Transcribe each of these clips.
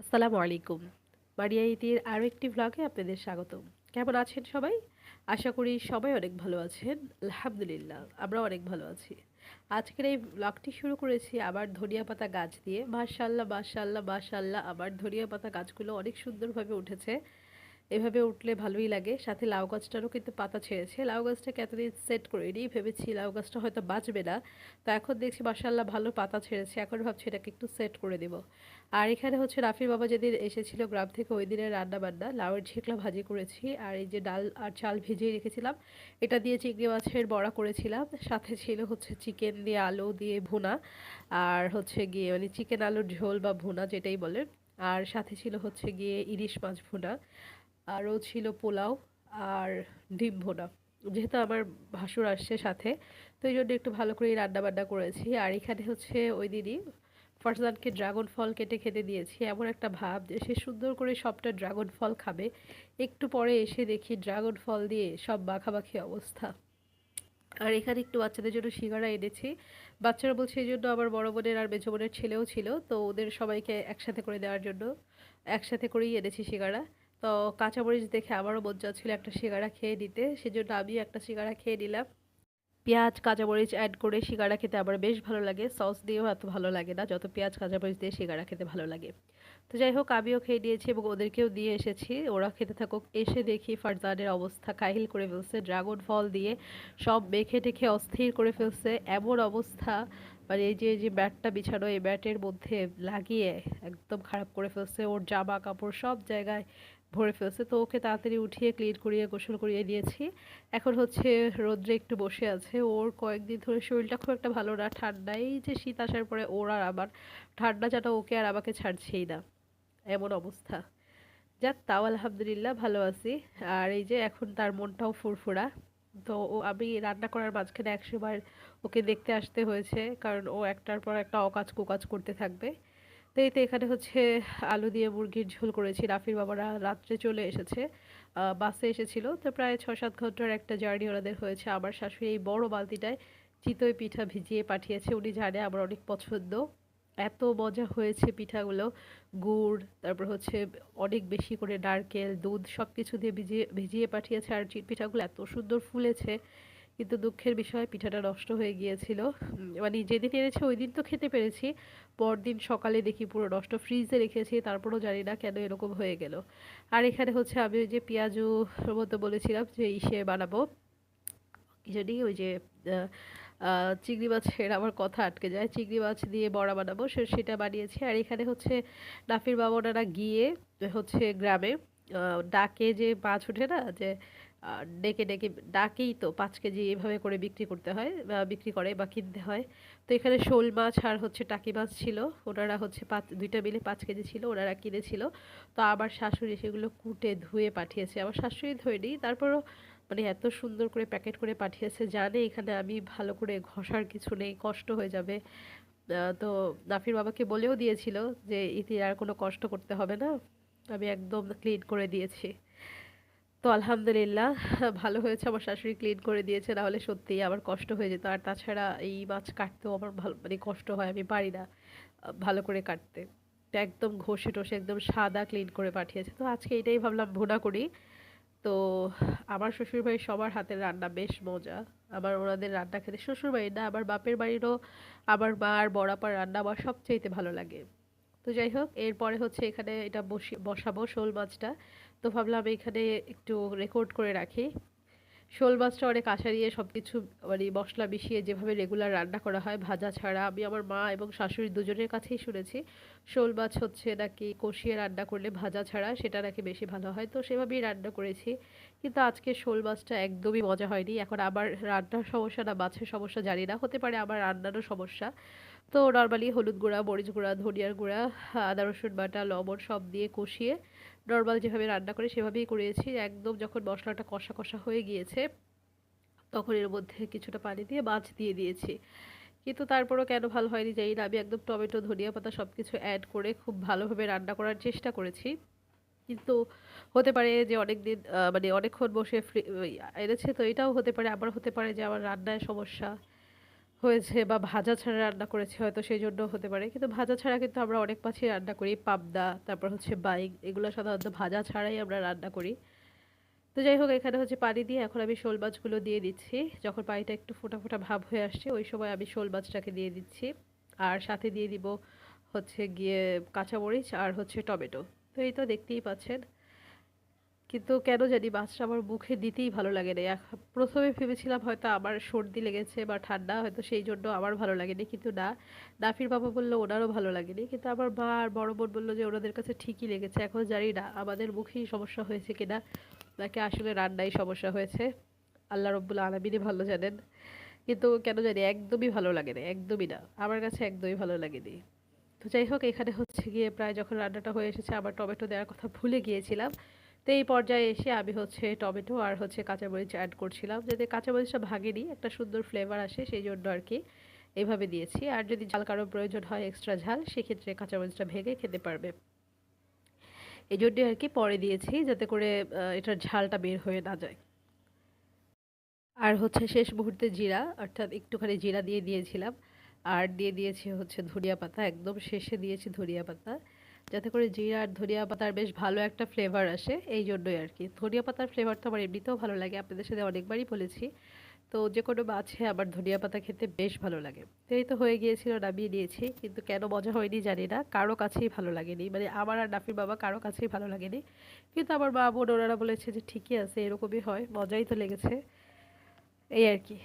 আসসালামু আলাইকুম। মারিয়া ইতির আরও একটি ভ্লগে আপনাদের স্বাগতম। কেমন আছেন সবাই? আশা করি সবাই অনেক ভালো আছেন। আলহামদুলিল্লাহ আমরা অনেক ভালো আছি। আজকের এই ব্লগটি শুরু করেছি আবার ধনিয়া পাতা গাছ দিয়ে। মাশাল্লাহ মাশাল্লাহ মাশাল্লাহ আবার ধনিয়া পাতা গাছগুলো অনেক সুন্দরভাবে উঠেছে। এভাবে উঠলে ভালোই লাগে। সাথে লাউ গাছটারও কিন্তু পাতা ছেড়েছে। লাউ গাছটাকে এতদিন সেট করে করিনি, ভেবেছি লাউ গাছটা হয়তো বাঁচবে না। তো এখন দেখছি মাসাল্লাহ ভালো পাতা ছেড়েছে। এখন ভাবছি এটাকে একটু সেট করে দেব। আর এখানে হচ্ছে রাফির বাবা যেদিন এসেছিল গ্রাম থেকে ওই দিনের রান্না বান্না লাউয়ের ঝিকলা ভাজি করেছি। আর এই যে ডাল আর চাল ভিজিয়ে রেখেছিলাম, এটা দিয়ে চিংড়ি মাছের বড়া করেছিলাম। সাথে ছিল হচ্ছে চিকেন দিয়ে আলু দিয়ে ভুনা, আর হচ্ছে গিয়ে মানে চিকেন আলুর ঝোল বা ভুনা যেটাই বলেন। আর সাথে ছিল হচ্ছে গিয়ে ইলিশ মাছ ভুনা। আরও ছিল পোলাও আর ডিম ভোনা, যেহেতু আমার ভাসুর আসছে সাথে, তো এই জন্য একটু ভালো করেই রান্নাবান্না করেছি। আর এখানে হচ্ছে ওই দিনই ফারজানকে ড্রাগন ফল কেটে খেতে দিয়েছি। এমন একটা ভাব যে সে সুন্দর করে সবটা ড্রাগন ফল খাবে, একটু পরে এসে দেখি ড্রাগন ফল দিয়ে সব মাখামাখি অবস্থা। আর এখানে একটু বাচ্চাদের জন্য সিঙ্গারা এনেছি। বাচ্চারা বলছে, এই জন্য আমার বড় বোনের আর মেজো বোনের ছেলেও ছিল, তো ওদের সবাইকে একসাথে করে দেওয়ার জন্য একসাথে করেই এনেছি সিঙ্গারা। তো কাঁচামরিচ দেখে আমারও মন ছিল একটা সিঙ্গারা খেয়ে নিতে। সেজন্য আমি একটা সিঙ্গারা খেয়ে নিলাম। পেঁয়াজ, কাঁচামরিচ অ্যাড করে সিঙ্গারা খেতে আমার বেশ ভালো লাগে। সস দিয়েও এত ভালো লাগে না, যত পেঁয়াজ, কাঁচামরিচ দিয়ে সিঙ্গারা খেতে ভালো লাগে। তো যাই হোক, আমিও খেয়ে নিয়েছি এবং ওদেরকেও দিয়ে এসেছি। ওরা খেতে থাকুক। এসে দেখি ফারজানের অবস্থা। কাহিল করে ফেলছে ড্রাগন ফল দিয়ে সব মেখে টেখে অস্থির করে ফেলছে। এমন অবস্থা মানে এই যে যে ব্যাটটা বিছানো, এই ব্যাটের মধ্যে লাগিয়ে একদম খারাপ করে ফেলছে। ওর জামা কাপড় সব জায়গায় ভরে ফেলছে। তো ওকে তাড়াতাড়ি উঠিয়ে ক্লিন করিয়ে, গোসল করিয়ে দিয়েছি। এখন হচ্ছে রোদ্রে একটু বসে আছে। ওর কয়েকদিন ধরে শরীরটা খুব একটা ভালো না ঠান্ডাই যে শীত আসার পরে ওর আর আবার ঠান্ডা যেটা ওকে আর আমাকে ছাড়ছেই না। এমন অবস্থা। যাক, তাও আলহামদুলিল্লাহ ভালো আছি। আর এই যে এখন তার মনটাও ফুরফুরা। তো ও, আমি রান্না করার মাঝখানে একশোবার ওকে দেখতে আসতে হয়েছে। কারণ ও একটার পর একটা অকাজ কুকাজ করতে থাকবে। তো এই তো এখানে হচ্ছে আলু দিয়ে মুরগির ঝোল করেছি। রাফির বাবারা রাত্রে চলে এসেছে বাসে এসেছিল। তো প্রায় ছ সাত ঘণ্টার একটা জার্নি ওনাদের হয়েছে। আমার শাশুড়ি এই বড় বালতিটায় চিতই পিঠা ভিজিয়ে পাঠিয়েছে। উনি জানে আমার অনেক পছন্দ। এত মজা হয়েছে পিঠাগুলো। গুড়, তারপর হচ্ছে অনেক বেশি করে নারকেল, দুধ সব কিছু দিয়ে ভিজিয়ে ভিজিয়ে পাঠিয়েছে। আর পিঠাগুলো এত সুন্দর ফুলেছে। কিন্তু দুঃখের বিষয়, পিঠাটা নষ্ট হয়ে গিয়েছিল। মানে যেদিন এনেছে ওই দিন তো খেতে পেরেছি। পরদিন সকালে দেখি পুরো নষ্ট। ফ্রিজে রেখেছি, তারপরও জানি না কেন এরকম হয়ে গেল। আর এখানে হচ্ছে আমি ওই যে পেঁয়াজু মতো বলেছিলাম যে ইসে বানাবো। জানি ওই যে চিংড়ি মাছের আমার কথা আটকে যায়। চিংড়ি মাছ দিয়ে বড়া বানাবো, সে, সেটা বানিয়েছি। আর এখানে হচ্ছে নাফির বাবানারা গিয়ে হচ্ছে গ্রামে ডাকে যে মাছ ওঠে না, যে ডেকে ডেকে ডাকেই তো পাঁচ কেজি এভাবে করে বিক্রি করতে হয়, বা বিক্রি করে বা কিনতে হয়। তো এখানে শোল মাছ আর হচ্ছে টাকি মাছ ছিল। ওনারা হচ্ছে পাঁচ, দুইটা মিলে পাঁচ কেজি ছিল, ওনারা কিনেছিল। তো আবার শাশুড়ি সেগুলো কুটে ধুয়ে পাঠিয়েছে। আমার শাশুড়ি ধুয়ে তারপরও মানে এত সুন্দর করে প্যাকেট করে পাঠিয়েছে, জানে এখানে আমি ভালো করে ঘষার কিছু নেই, কষ্ট হয়ে যাবে। তো নাফির বাবাকে বলেও দিয়েছিল যে, ইতি আর কোনো কষ্ট করতে হবে না। আমি একদম ক্লিন করে দিয়েছি। তো আলহামদুলিল্লাহ, ভালো হয়েছে। আমার শাশুড়ি ক্লিন করে দিয়েছে নাহলে সত্যিই আমার কষ্ট হয়ে যেত। আর তাছাড়া এই মাছ কাটতেও আমার ভালো মানে কষ্ট হয়, আমি পারি না ভালো করে কাটতে। একদম ঘষে টষে, একদম সাদা ক্লিন করে পাঠিয়েছে। তো আজকে এটাই ভাবলাম, ভুনা করি। তো আমার শ্বশুরবাড়ির সবার হাতের রান্না বেশ মজা। আবার ওনাদের রান্না খেতে শ্বশুরবাড়ির না আবার বাপের বাড়িরও আমার মা আর বড়াপার রান্না আমার সবচেয়েতে ভালো লাগে। তো যাই হোক, এরপরে হচ্ছে এখানে এটা বসি, বসাবো শোল মাছটা। তো ভাবলাম এখানে একটু রেকর্ড করে রাখি। শোল মাছটা অনেক আশা সব কিছু মানে মশলা মিশিয়ে যেভাবে রেগুলার রান্না করা হয়, ভাজা ছাড়া আমি আমার মা এবং শাশুড়ি দুজনের কাছেই শুনেছি। শোল মাছ হচ্ছে নাকি কষিয়ে রান্না করলে ভাজা ছাড়া সেটা নাকি বেশি ভালো হয়, তো সেভাবেই রান্না করেছি। কিন্তু আজকে শোল মাছটা একদমই মজা হয়নি। এখন আবার রান্নার সমস্যা না, মাছের সমস্যা জানি না, হতে পারে আবার রান্নারও সমস্যা। তো নর্মালি হলুদ গুঁড়া, মরিচ গুঁড়া, ধনিয়ার গুঁড়া, আদা রসুন বাটা, লবণ সব দিয়ে কষিয়ে নর্মাল যেভাবে রান্না করে সেভাবেই করেছি। একদম যখন মশলাটা কষা কষা হয়ে গিয়েছে, তখন এর মধ্যে কিছুটা পানি দিয়ে মাছ দিয়ে দিয়েছি। কিন্তু তারপরও কেন ভালো হয়নি জানি না। আমি একদম টমেটো, ধনিয়া পাতা সব কিছু অ্যাড করে খুব ভালোভাবে রান্না করার চেষ্টা করেছি। কিন্তু হতে পারে যে অনেক দিন মানে অনেকক্ষণ বসে ফ্রি এনেছে তো এটাও হতে পারে, আবার হতে পারে যে আমার রান্নায় সমস্যা। হয়েছে বা ভাজা ছাড়া রান্না করেছে, হয়তো সেই জন্য হতে পারে। কিন্তু ভাজা ছাড়া কিন্তু আমরা অনেক মাছই রান্না করি। পাবদা, তারপর হচ্ছে বাইক এগুলো সাধারণত ভাজা ছাড়াই আমরা রান্না করি। তো যাই হোক, এখানে হচ্ছে পানি দিয়ে এখন আমি শোল মাছগুলো দিয়ে দিচ্ছি। যখন পানিটা একটু ফোটা ফোটা ভাব হয়ে আসছে, ওই সময় আমি শোল মাছটাকে দিয়ে দিচ্ছি। আর সাথে দিয়ে দিব হচ্ছে গিয়ে কাঁচামরিচ আর হচ্ছে টমেটো। তো এই তো দেখতেই পাচ্ছেন। কিন্তু কেন জানি মাছটা আমার মুখে দিতেই ভালো লাগে না। প্রথমে ভেবেছিলাম হয়তো আমার সর্দি লেগেছে বা ঠান্ডা, হয়তো সেই জন্য আমার ভালো লাগেনি, কিন্তু না। নাফির বাবা বলল ওনারও ভালো লাগেনি, কিন্তু আমার মা আর বড় বোন বলল যে ওনাদের কাছে ঠিকই লেগেছে। এখন জানি না আমাদের মুখেই সমস্যা হয়েছে কিনা, নাকি আসলে রান্নাই সমস্যা হয়েছে। আল্লাহ রব্বুল আলমিনই ভালো জানেন। কিন্তু কেন জানি একদমই ভালো লাগে না একদমই না। আমার কাছে একদমই ভালো লাগেনি। তো যাই হোক, এখানে হচ্ছে গিয়ে প্রায় যখন রান্নাটা হয়ে এসেছে আবার টমেটো দেওয়ার কথা ভুলে গিয়েছিলাম। তো এই পর্যায়ে এসে আমি হচ্ছে টমেটো আর হচ্ছে কাঁচামরিচ অ্যাড করছিলাম। যাতে কাঁচামরিচটা ভাগেনি একটা সুন্দর ফ্লেভার আসে, সেই জন্য আর কি এইভাবে দিয়েছি। আর যদি ঝাল কারও প্রয়োজন হয় এক্সট্রা ঝাল, সেক্ষেত্রে কাঁচামরিচটা ভেঙে খেতে পারবে। এই জন্যই আর কি পরে দিয়েছি, যাতে করে এটার ঝালটা বের হয়ে না যায়। আর হচ্ছে শেষ মুহূর্তে জিরা, অর্থাৎ একটুখানি জিরা দিয়ে দিয়েছিলাম। আর দিয়ে দিয়েছি হচ্ছে ধনিয়া পাতা, একদম শেষে দিয়েছি ধনিয়া পাতা। যাতে করে জিরা আর ধনিয়া পাতার বেশ ভালো একটা ফ্লেভার আসে, এই জন্যই আর কি। ধনিয়া পাতার ফ্লেভার তো আমার এমনিতেও ভালো লাগে, আপনাদের সাথে অনেকবারই বলেছি। তো যে কোনো মাছে আবার ধনিয়া পাতা খেতে বেশ ভালো লাগে। তো এই তো হয়ে গিয়েছিল, নামিয়ে নিয়েছি, কিন্তু কেন মজা হয়নি জানি না, কারও কাছেই ভালো লাগেনি। মানে আমার আর নাফির বাবা কারও কাছেই ভালো লাগেনি, কিন্তু আমার মা বোন ওনারা বলেছে যে ঠিকই আছে, এরকমই হয়, মজাই তো লেগেছে। এই আর কি।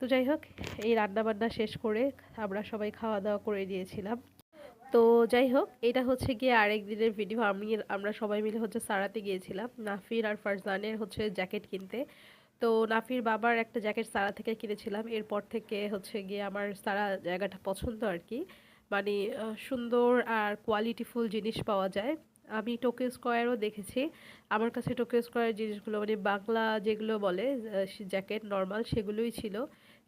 তো যাই হোক, এই রান্নাবান্না শেষ করে আমরা সবাই খাওয়া দাওয়া করে নিয়েছিলাম। তো যাই হোক, এটা হচ্ছে গিয়ে আরেক দিনের ভিডিও আমি, আমরা সবাই মিলে হচ্ছে সারাতে গিয়েছিলাম, নাফির আর ফারজানের হচ্ছে জ্যাকেট কিনতে। তো নাফির বাবার একটা জ্যাকেট সারা থেকে কিনেছিলাম। এরপর থেকে হচ্ছে গিয়ে আমার সারা জায়গাটা পছন্দ আর কি। মানে সুন্দর আর কোয়ালিটিফুল জিনিস পাওয়া যায়। আমি টোকিও স্কোয়ারও দেখেছি। আমার কাছে টোকিও স্কোয়ার জিনিসগুলো মানে বাংলা যেগুলো বলে জ্যাকেট নর্মাল সেগুলোই ছিল।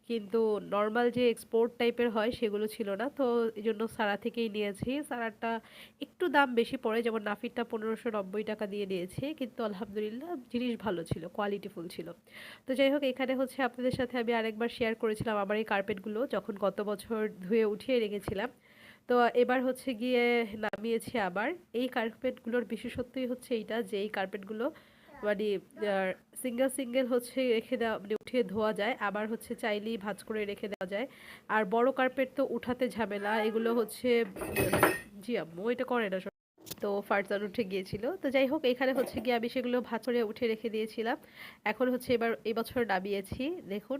কিন্তু নর্মাল যে এক্সপোর্ট টাইপের হয় সেগুলো ছিল না। তো এই জন্য সারা থেকেই নিয়েছি। সারাটা একটু দাম বেশি পড়ে, যেমন নাফিরটা পনেরোশো নব্বই টাকা দিয়ে নিয়েছি। কিন্তু আলহামদুলিল্লাহ জিনিস ভালো ছিল কোয়ালিটিফুল ছিল। তো যাই হোক, এখানে হচ্ছে আপনাদের সাথে আমি আরেকবার শেয়ার করেছিলাম আমার এই কার্পেটগুলো যখন গত বছর ধুয়ে উঠিয়ে রেখেছিলাম। তো এবার হচ্ছে গিয়ে নামিয়েছি আবার। এই কার্পেটগুলোর বিশেষত্বই হচ্ছে এইটা যে, এই কার্পেটগুলো মানে সিঙ্গেল সিঙ্গেল হচ্ছে রেখে দেওয়া মানে উঠিয়ে ধোয়া যায়, আবার হচ্ছে চাইলেই ভাজ করে রেখে দেওয়া যায়। আর বড় কার্পেট তো উঠাতে ঝামেলা, এগুলো হচ্ছে, জি আম্মু, এটা করে না তো ফারজান উঠে গিয়েছিল। তো যাই হোক, এখানে হচ্ছে গিয়ে আমি সেগুলো ভাঁচড়ে উঠে রেখে দিয়েছিলাম। এখন হচ্ছে এবার, এবছর বছর নামিয়েছি, দেখুন।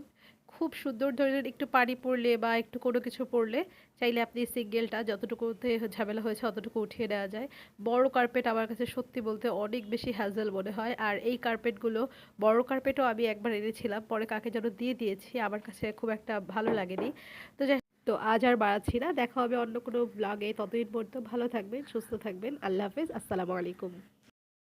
খুব সুন্দর ধরনের একটু পানি পড়লে বা একটু কোনো কিছু পড়লে চাইলে আপনি সিঙ্গেলটা যতটুকুতে ঝামেলা হয়েছে অতটুকু উঠিয়ে দেওয়া যায়। বড় কার্পেট আমার কাছে সত্যি বলতে অনেক বেশি হ্যাজেল মনে হয়। আর এই কার্পেটগুলো বড় কার্পেটও আমি একবার এনেছিলাম, পরে কাকে যেন দিয়ে দিয়েছি, আমার কাছে খুব একটা ভালো লাগেনি। তো যাই তো আজ আর বাড়াচ্ছি না, দেখা হবে অন্য কোনো ব্লগে ততদিন পর্যন্ত ভালো থাকবেন, সুস্থ থাকবেন। আল্লাহ হাফেজ, আসসালামু আলাইকুম।